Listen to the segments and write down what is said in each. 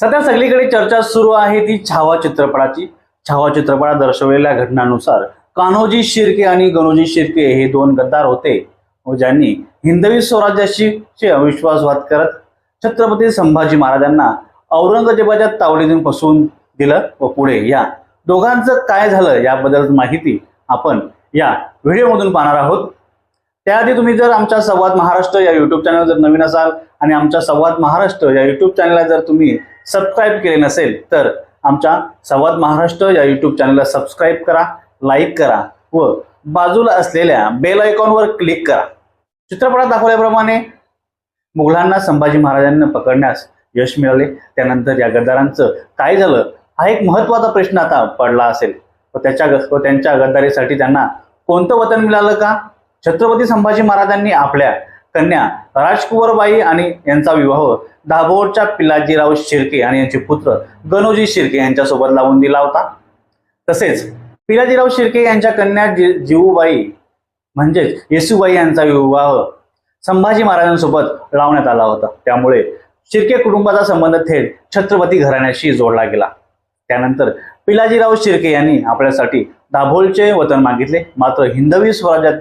सध्या सगळीकडे चर्चा सुरू आहे ती छावा चित्रपटाची. छावा चित्रपटात दर्शवलेल्या घटनांनुसार कान्होजी शिर्के आणि गणोजी शिर्के हे दोन गद्दार होते. ज्यांनी हिंदवी स्वराज्याशी चे अविश्वासवाद करत छत्रपती संभाजी महाराजांना औरंगजेबाच्या तावडीतून फसवून दिलं व पुढे या दोघांचं काय झालं याबद्दल माहिती आपण या व्हिडिओमधून पाहणार आहोत. त्याआधी तुम्ही जर आमच्या संवाद महाराष्ट्र या युट्यूब चॅनल जर नवीन असाल आणि आमच्या संवाद महाराष्ट्र या युट्यूब चॅनलला जर तुम्ही सबस्क्राईब केले नसेल तर आमच्या संवाद महाराष्ट्र या यूट्यूब चॅनलला सबस्क्राईब करा लाईक करा व बाजूला असलेल्या बेल आयकॉनवर क्लिक करा. चित्रपटात दाखवल्याप्रमाणे मुघलांना संभाजी महाराजांना पकडण्यास यश मिळाले. त्यानंतर या गद्दारांचं काय झालं? हा एक महत्त्वाचा प्रश्न आता पडला असेल. व त्याच्या व त्यांच्या गद्दारीसाठी त्यांना कोणतं वतन मिळालं का? छत्रपती संभाजी महाराजांनी आपल्या कन्या राजकुंवरबाई आणि यांचा विवाह दाभोळच्या पिलाजीराव शिर्के आणि यांचे पुत्र गणोजी शिर्के यांच्यासोबत लावून दिला होता. तसेच पिलाजीराव शिर्के यांच्या कन्या जि- जिवूबाई म्हणजेच येसूबाई यांचा विवाह संभाजी महाराजांसोबत लावण्यात आला होता. त्यामुळे शिर्के कुटुंबाचा संबंध थेट छत्रपती घराण्याशी जोडला गेला. त्यानंतर पिलाजीराव शिर्के यांनी आपल्यासाठी दाभोलचे वतन मागितले. मात्र हिंदवी स्वराज्यात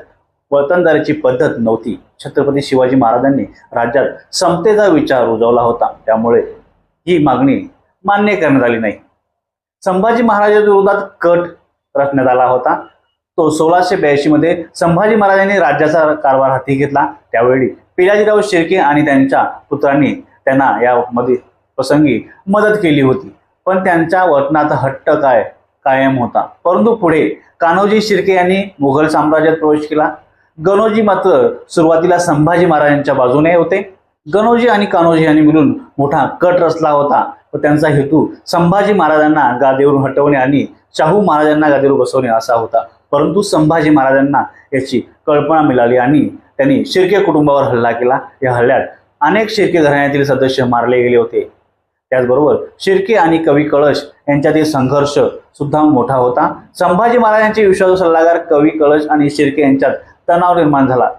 वतनदारीची पद्धत नव्हती. छत्रपती शिवाजी महाराजांनी राज्यात समतेचा विचार रुजवला होता. त्यामुळे ही मागणी मान्य करण्यात आली नाही. संभाजी महाराजांच्या विरोधात कट रचण्यात आला होता. तो सोळाशे ब्याऐंशी मध्ये संभाजी महाराजांनी राज्याचा कारभार हाती घेतला. त्यावेळी पिलाजीराव शिर्के आणि त्यांच्या पुत्रांनी त्यांना यामध्ये प्रसंगी मदत केली होती. पण त्यांच्या वतनात हट्ट काय कायम होता. परंतु पुढे कान्होजी शिर्के यांनी मुघल साम्राज्यात प्रवेश केला. गणोजी मात्र सुरुवातीला संभाजी महाराजांच्या बाजूने होते. गणोजी आणि कान्होजी यांनी मिळून मोठा कट रचला होता व त्यांचा हेतू संभाजी महाराजांना गादीवरून हटवणे आणि शाहू महाराजांना गादीवर बसवणे असा होता. परंतु संभाजी महाराजांना याची कल्पना मिळाली आणि त्यांनी शिर्के कुटुंबावर हल्ला केला. या हल्ल्यात अनेक शिर्के घराण्यातील सदस्य मारले गेले होते. त्याचबरोबर शिर्के आणि कवी कळश यांच्यातील संघर्ष सुद्धा मोठा होता. संभाजी महाराजांचे विश्वासू सल्लागार कवी कळश आणि शिर्के यांच्यात तणाव निर्माण झाला.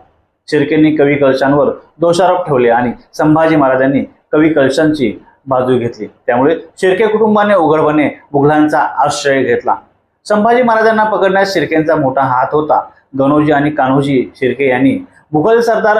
शिर्केंनी कवी कळशांवर दोषारोप ठेवले आणि संभाजी महाराजांनी कवी कळशांची बाजू घेतली. त्यामुळे शिर्के कुटुंबाने उघडपणे मुघलांचा आश्रय घेतला. संभाजी महाराजांना पकडण्यास शिर्केंचा मोठा हात होता. गणोजी आणि कान्होजी शिर्के यांनी मुघल सरदार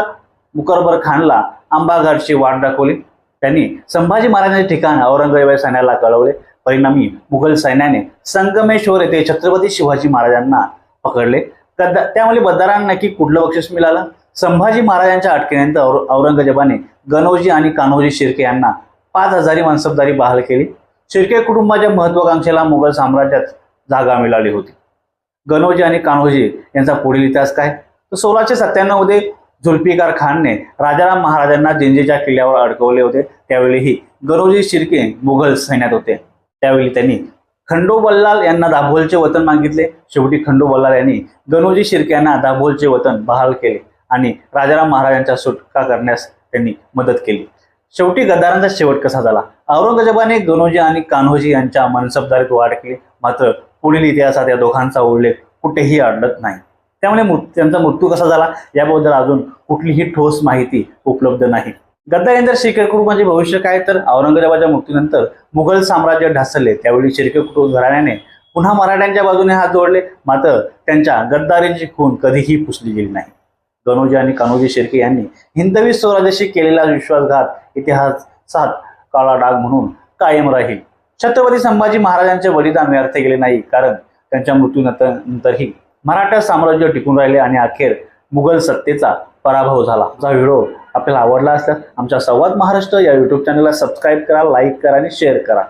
मुकरबर खानला आंबाघाटची वाट दाखवली. त्यांनी संभाजी महाराजांचे ठिकाण औरंगजेब सैन्याला कळवले. परिणामी मुघल सैन्याने संगमेश्वर येथे छत्रपती शिवाजी महाराजांना पकडले. तर त्यामुळे म्हणजे बद्दारांना नक्की कुठलं बक्षीस मिळालं? संभाजी महाराजांच्या अटकेनंतर और- औरंगजेबाने गणोजी आणि कान्होजी शिर्के यांना पाच हजारी मानसबदारी बहाल केली. शिर्के कुटुंबाच्या महत्वाकांक्षेला मुघल साम्राज्यात जागा मिळाली होती. गणोजी आणि कान्होजी यांचा पुढील इतिहास काय? तर सोळाशे सत्त्याण्णवमध्ये झुल्फिकार खानने राजाराम महाराजांना जिंजेच्या किल्ल्यावर अडकवले होते. त्यावेळीही गणोजी शिर्के मुघल सैन्यात होते. त्यावेळी त्यांनी खंडोबल्लाल यांना दाभोलचे वतन मागितले. शेवटी खंडोबल्लाल यांनी गणोजी शिर्के यांना दाभोलचे वतन बहाल केले आणि राजाराम महाराजांच्या सुटका करण्यास त्यांनी मदत केली. शेवटी गद्दारांचा शेवट कसा झाला? औरंगजेबाने गणोजी आणि कान्होजी यांच्या मनसबदारीत वाढ केली. मात्र पुढील इतिहासात या दोघांचा उल्लेख कुठेही आढळत नाही. त्यामुळे त्यांचा मृत्यू कसा झाला? याबद्दल अजून कुठलीही ठोस माहिती उपलब्ध नाही. गद्दारेंदर शिर्के म्हणजे कुटुंबाचे भविष्य काय? तर औरंगजेबाच्या मृत्यूनंतर मुघल साम्राज्य ढासळले. त्यावेळी शिर्के कुटुंब घराण्याने पुन्हा मराठ्यांच्या बाजूने हात जोडले. मात्र त्यांच्या गद्दारीची खून कधीही पुसली गेली नाही. गणोजी आणि कान्होजी शेर्के यांनी हिंदवी स्वराज्याशी केलेला विश्वासघात इतिहासात काळा डाग म्हणून कायम राहील. छत्रपती संभाजी महाराजांचे बलिदान व्यर्थ गेले नाही कारण त्यांच्या मृत्यूनंतर नंतरही मराठा साम्राज्य टिकून राहिले आणि अखेर मुघल सत्तेचा पराभव झाला. हा व्हिडिओ आपल्याला आवडला असल्यास आमच्या संवाद महाराष्ट्र या यूट्यूब चॅनलला सबस्क्राईब करा लाईक करा आणि शेअर करा.